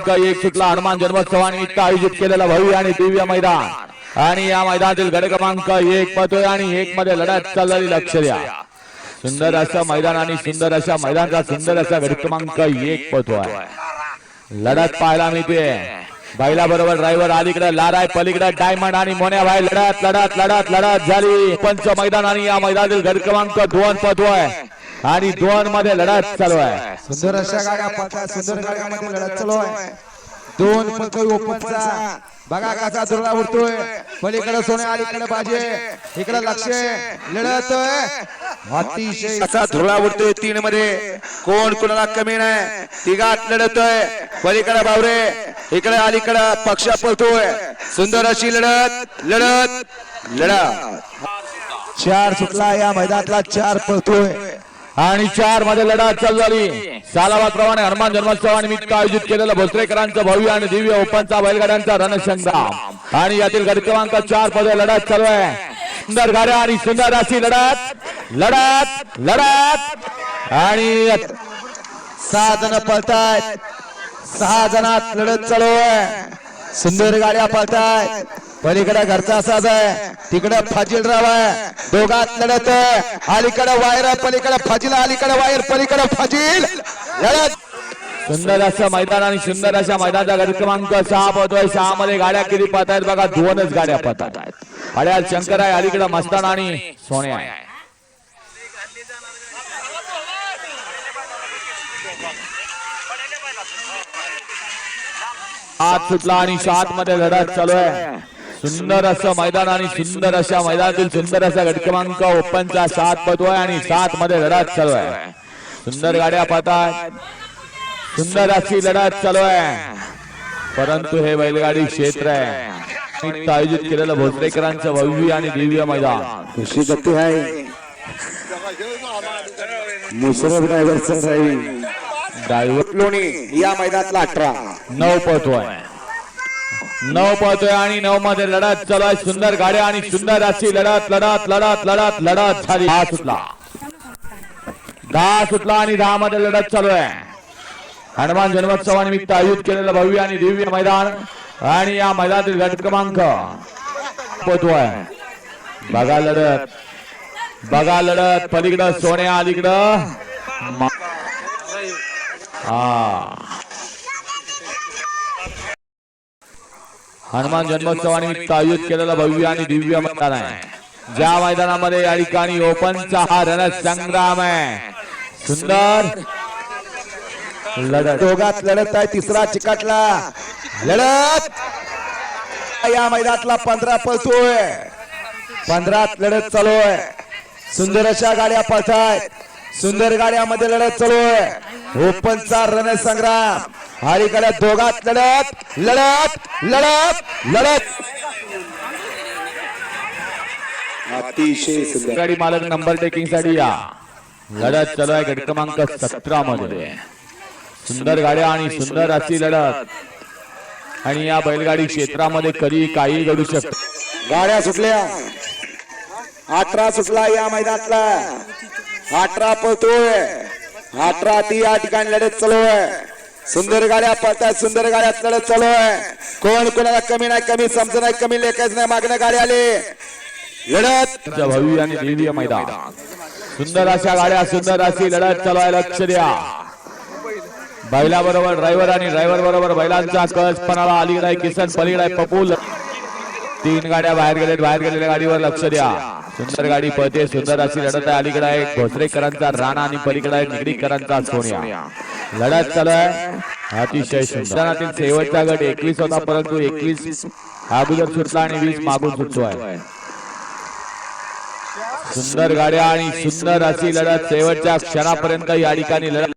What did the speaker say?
क्रमांक एक सुटला हनुमान जन्मोत्सवानिमित्त आयोजित केलेला भव्य आणि दिव्य मैदान. आणि या मैदानातील गड क्रमांक एक पतोय आणि एक मध्ये लढत चाललेली लक्ष द्या. सुंदर असं मैदान आणि सुंदर अशा मैदानचा सुंदर असा गड क्रमांक एक पतोय. लढत पाहायला मिळते. बैला बरोबर ड्रायव्हर अलीकडे लाराय पलीकडे डायमंड आणि मोन्या भाई लढत लढत लढत लढत झाली. पंच मैदान आणि या मैदानातील गड क्रमांक दोन पतोय. आणि दोन मध्ये लढत चालू आहे. सुंदर अशा गाड्या पळतात सुंदर गाड्यामध्ये लढत चालू आहे. दोन पळतोय ओपनचा. बघा कसा दुर्ला उडतोय. पलीकडे सोने अलीकडे बाजे. इकडे लक्ष. लढत अतिशय असा धुरळा उडतोय तीन मध्ये कोण कुणाला कमी नाही. तिघात लढतोय. पलीकडे बावरे. इकडे अलीकडे पक्ष पळतोय. सुंदर अशी लढत लढत लढत. चार सुटला या मैदानातला चार पळतोय. आणि चारमध्ये लढत चालू झाली. हनुमान प्रमाणे हनुमान जन्मोत्सवानिमित्त आयोजित केलेलं भोसलेकरांचं भव्य आणि दिव्य ओपनचा बैलगाड्यांचा रणसंग्राम. आणि यातील गट क्रमांक चार पदे लढत चालू आहे. सुंदर गाड्या आणि सुंदर अशी लढत लढत लढत. आणि सहा जण पळतायत. सहा जणात लढत चालू आहे. सुंदर गाड्या पळतायत. पलीकडे घरचा असाच आहे. तिकडे फाजील राव आहे. दोघात लढत आहे. अलीकडे वायर आहे पलीकडे फाजील अलीकडे वायर पलीकडे फाजील. लढत. सुंदर असं मैदान आणि सुंदर अशा मैदानाचा गड क्रमांक सहा पळतोय सहा मध्ये गाड्या किती पाहत आहेत बघा. दोनच गाड्या पाहतात आहेत. अड्याल शंकर आहे अलीकडे मस्तान आणि सोने आहे. आत सुटला आणि सात मध्ये लढत चालू आहे. सुंदर असं मैदान आणि सुंदर अशा मैदानातील सुंदर असा गट क्रमांक ओपनचा सात पदोय आणि सात मध्ये लढत चालू आहे सुंदर गाड्या पाहतात. सुंदर अशी लढत चालू आहे परंतु हे बैलगाडी क्षेत्र आहे. आयोजित केलेलं भोसलेकरांचं भव्य आणि दिव्य मैदान. कशी गती आहे? मुसरफ ड्रायव्हरचं ड्रायव्हर लोणी या मैदानातला अठरा. नऊ पळतोय नऊ पळतोय आणि नऊ मध्ये लढत चालू आहे. सुंदर गाड्या आणि सुंदर अशी लढत लढत लढत लढत लढत झाली. दहा सुटला. दहा सुटला आणि दहा मध्ये लढत चालू आहे. हनुमान जन्मोत्सवानिमित्त आयोजित केलेलं भव्य आणि दिव्य मैदान आणि या मैदानातील गट क्रमांक पोहतोय बघा लढत. बघा लढत. पलीकडं सोन्या अलीकडं हा. हनुमान जन्मोत्सवानिमित्त आयोजित केलेलं भव्य आणि दिव्य मैदान आहे. ज्या मैदानामध्ये या ठिकाणी ओपनचा हा रणसंग्राम आहे. सुंदर. लढत. दोघात लढत आहे तिसरा चिकाटला. लढत. या मैदानातला पंधरा पळतोय. पंधरात लढत चालू आहे. सुंदर अशा गाड्या पळतायत. सुंदर गाड्यामध्ये लढत चालू आहे. ओपनचा रणसंग्राम. अलीकडे दोघात लढत लढत लढत लढत. अतिशय सुंदर. गाडी मालक नंबर टेकिंगसाठी या. लढत चालू आहे गट क्रमांक सतरा मध्ये. सुंदर गाड्या आणि सुंदर अशी लढत. आणि या बैलगाडी क्षेत्रामध्ये कधी काही घडू शकत गाड्या सुटल्या. अठरा सुटला या मैदानातला. अठरा पळतोय. अठरा ती या ठिकाणी लढत चालू आहे. सुंदर गाड्या पळतात सुंदर गाड्या लढत चालू आहे. कोण कोणाला कमी नाही कमी समज नाही कमी लेखायच नाही मागणं गाडी आले. लढत. भव्य आणि दिव्य मैदान. सुंदर अशा गाड्या सुंदर अशी लढत चालू आहे लक्ष द्या. बैला बरोबर ड्रायव्हर आणि ड्रायव्हर बरोबर बैलांचा कस पणाला आहे किसन पलीकडे पपूल. तीन गाड्या बाहेर गेले बाहेर गेलेल्या गाडीवर लक्ष द्या. सुंदर गाडी पळते सुंदर अशी लढत आहे. अलीकडे आहे भोसरेकरांचा राणा आणि पलीकडे आहे निगडीकरांचा सोनिया. लढत चालू आहे. अतिशय सुंदरातील शेवटचा गट एकवीस होता परंतु एकवीस अगोदर सुटला आणि वीस मागून सुटतो आहे सुंदर गाड्या आणि सुंदर अशी लढत. शेवटच्या क्षणापर्यंत या ठिकाणी लढत.